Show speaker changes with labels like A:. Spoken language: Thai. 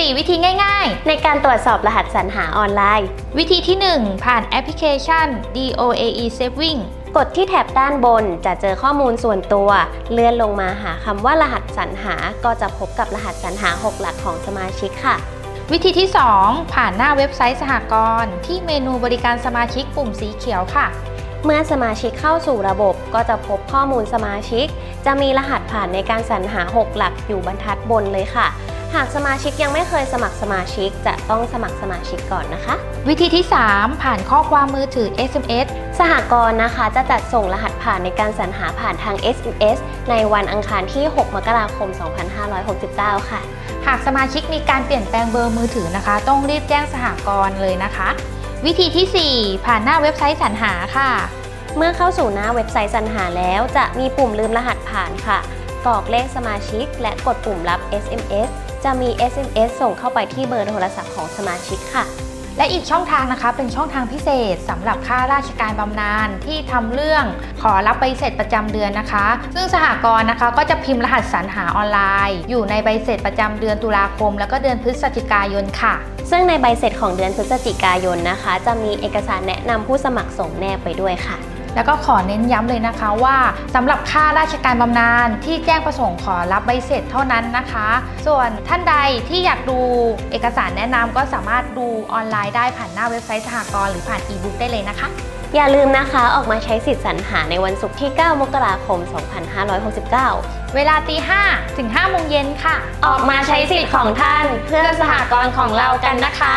A: 4 วิธีง่าย
B: ในการตรวจสอบรหัสสรรหาออนไลน์
A: ๆวิธีที่ 1 ผ่านแอปพลิเคชัน DOAE Saving
B: กดที่แถบด้านบนจะเจอข้อมูลส่วนตัว เลื่อนลงมาหาคำว่ารหัสสรรหา ก็จะพบกับรหัสสรรหา 6 หลักของสมาชิกค่ะ
A: วิธีที่ 2 ผ่านหน้าเว็บไซต์สหกรณ์ที่เมนูบริการสมาชิกปุ่มสีเขียวค่ะ
B: เมื่อสมาชิกเข้าสู่ระบบก็จะพบข้อมูลสมาชิก จะมีรหัสผ่านในการสรรหา 6 หลักอยู่บรรทัดบนเลยค่ะ หากสมาชิกยังไม่เคยสมัครสมาชิก จะต้องสมัครสมาชิกก่อนนะคะ
A: วิธีที่ 3 ผ่านข้อความมือถือ SMS
B: สหกรณ์นะคะจะจัดส่งรหัสผ่านในการสรรหาผ่านทาง SMS ในวันอังคารที่ 6 มกราคม 2569 ค่ะ
A: หากสมาชิกมีการเปลี่ยนแปลงเบอร์มือถือนะคะ ต้องรีบแจ้งสหกรณ์เลยนะคะ วิธีที่ 4 ผ่านหน้าเว็บไซต์สรรหาค่ะ
B: เมื่อเข้าสู่หน้าเว็บไซต์สรรหาแล้วจะมีปุ่มลืมรหัสผ่านค่ะกรอกเลขสมาชิก และกดปุ่มรับ SMS จะมี SMS ส่งเข้าไปที่เบอร์โทรศัพท์ของสมาชิกค่ะ
A: และอีกช่องทางนะคะเป็นช่องทางพิเศษสำหรับข้าราชการบำนาญที่ทำเรื่องขอรับใบเสร็จประจำเดือนนะคะ ซึ่งสหกรณ์นะคะก็จะพิมพ์รหัสสรรหาออนไลน์ อยู่ในใบเสร็จประจำเดือนตุลาคม แล้วก็เดือนพฤศจิกายนค่ะ
B: ซึ่งในใบเสร็จของเดือนพฤศจิกายนนะคะ จะมีเอกสารแนะนำผู้สมัครส่งแนบไปด้วยค่ะ
A: แล้วก็ขอเน้นย้ำเลยนะคะว่าสำหรับค่าราชการบำนาญที่แจ้งประสงค์ขอรับใบเสร็จเท่านั้นนะคะ ส่วนท่านใดที่อยากดูเอกสารแนะนำก็สามารถดูออนไลน์ได้ผ่านหน้าเว็บไซต์สหกรณ์หรือผ่านอีบุ๊กได้เลยนะคะ
B: อย่าลืมนะคะออกมาใช้สิทธิ์สรรหาในวันศุกร์ที่ 9 มกราคม 2569
A: เวลาตี5ถึง5โมงเย็นค่ะ
B: ออกมาใช้สิทธิ์ของท่านเพื่อสหกรณ์ของเรากันนะคะ